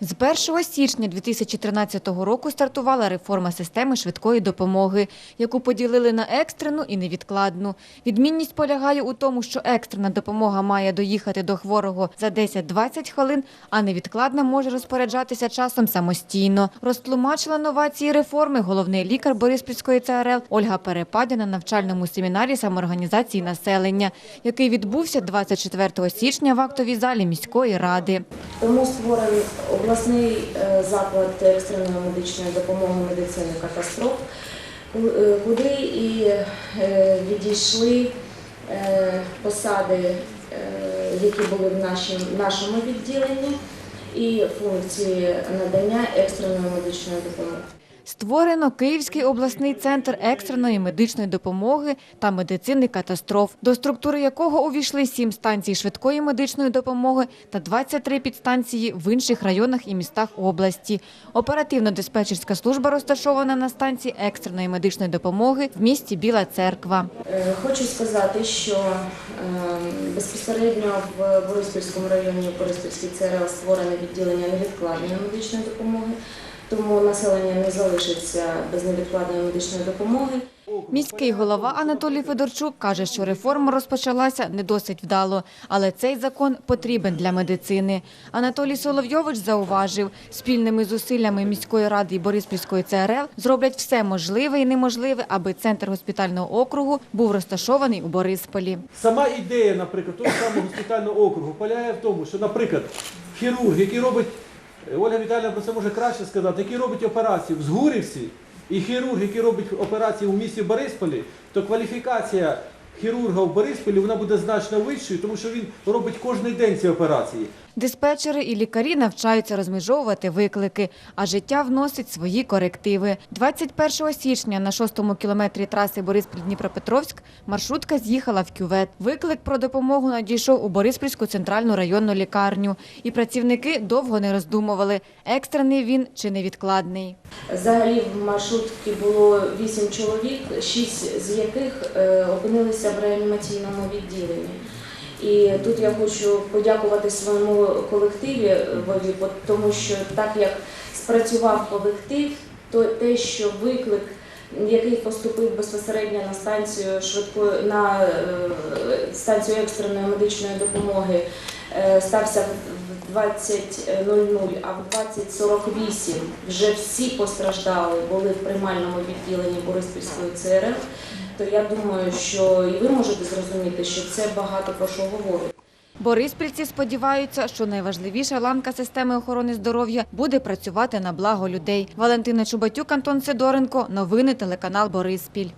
З 1 січня 2013 року стартувала реформа системи швидкої допомоги, яку поділили на екстрену і невідкладну. Відмінність полягає у тому, що екстрена допомога має доїхати до хворого за 10-20 хвилин, а невідкладна може розпоряджатися часом самостійно. Розтлумачила новації реформи головний лікар Бориспільської ЦРЛ Ольга Перепадя на навчальному семінарі самоорганізації населення, який відбувся 24 січня в актовій залі міської ради. Тому створений обласний е, заклад екстреної медичної допомоги медицини катастроф, е, куди і е, відійшли посади, які були в нашому відділенні, і функції надання екстреної медичної допомоги. Створено Київський обласний центр екстреної медичної допомоги та медицини катастроф, до структури якого увійшли сім станцій швидкої медичної допомоги та 23 підстанції в інших районах і містах області. Оперативно-диспетчерська служба розташована на станції екстреної медичної допомоги в місті Біла Церква. Е, Хочу сказати, що е, безпосередньо в Бориспільському районі Бориспільській ЦРЛ створене відділення невідкладної медичної допомоги, тому населення не залишиться без невідкладної медичної допомоги. Міський голова Анатолій Федорчук каже, що реформа розпочалася не досить вдало, але цей закон потрібен для медицини. Анатолій Соловйович зауважив, спільними зусиллями міської ради і Бориспільської ЦРЛ зроблять все можливе і неможливе, аби центр госпітального округу був розташований у Борисполі. Сама ідея, наприклад, того самого госпітального округу полягає в тому, що, наприклад, хірург, який робить, Ольга Віталіївна про це може краще сказати, який робить операцію? В Згурівці, і хірург, який робить операцію у місті Борисполі, то кваліфікація хірурга в Борисполі вона буде значно вищою, тому що він робить кожен день ці операції. Диспетчери і лікарі навчаються розмежовувати виклики, а життя вносить свої корективи. 21 січня на шостому кілометрі траси Бориспіль-Дніпропетровськ маршрутка з'їхала в кювет. Виклик про допомогу надійшов у Бориспільську центральну районну лікарню. І працівники довго не роздумували, екстрений він чи невідкладний. Взагалі в маршрутці було 8 чоловік, 6 з яких е, опинилися в реанімаційному відділенні. І тут я хочу подякувати своєму колективі, бо- тому що так як спрацював колектив, то те, що виклик, який поступив безпосередньо на станцію швидкої на е, станцію екстреної медичної допомоги, е, стався в 20.00, а в 20.48 вже всі постраждали були в приймальному відділенні Бориспільської ЦРЛ, то я думаю, що і ви можете зрозуміти, що це багато про що говорить. Бориспільці сподіваються, що найважливіша ланка системи охорони здоров'я буде працювати на благо людей. Валентина Чубатюк, Антон Сидоренко. Новини телеканал Бориспіль.